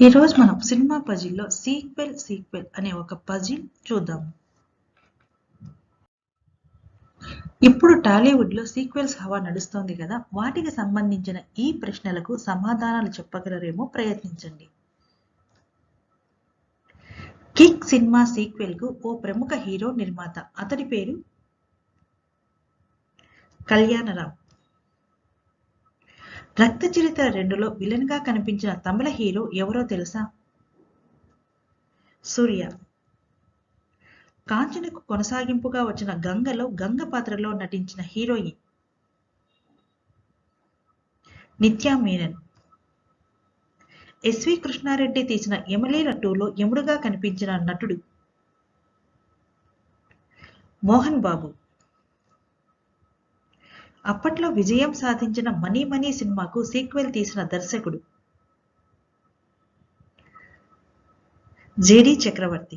ఈరోజు మనం cinema పజిల్లో sequel sequel అనే ఒక పజిల్ చూద్దాం. ఇప్పుడు టాలీవుడ్లో సీక్వెల్స్ హవా నడుస్తోంది కదా వాటికి సంబంధించిన ఈ ప్రశ్నలకు సమాధానాలు చెప్పగలరేమో ప్రయత్నించండి. కిక్ సినిమా సీక్వెల్కు ఓ ప్రముఖ హీరో నిర్మాత అతడి పేరు? కళ్యాణరావు. రక్త చరిత్ర రెండులో విలన్గా కనిపించిన తమిళ హీరో ఎవరో తెలుసా? సూర్య. కాంచనకు కొనసాగింపుగా వచ్చిన గంగలో గంగ పాత్రలో నటించిన హీరోయిన్ నిత్యా మేనన్. ఎస్వి కృష్ణారెడ్డి తీసిన ఎమలే టూలో యముడుగా కనిపించిన నటుడు మోహన్ బాబు. అప్పట్లో విజయం సాధించిన మనీ మనీ సినిమాకు సీక్వెల్ తీసిన దర్శకుడు జేడి చక్రవర్తి.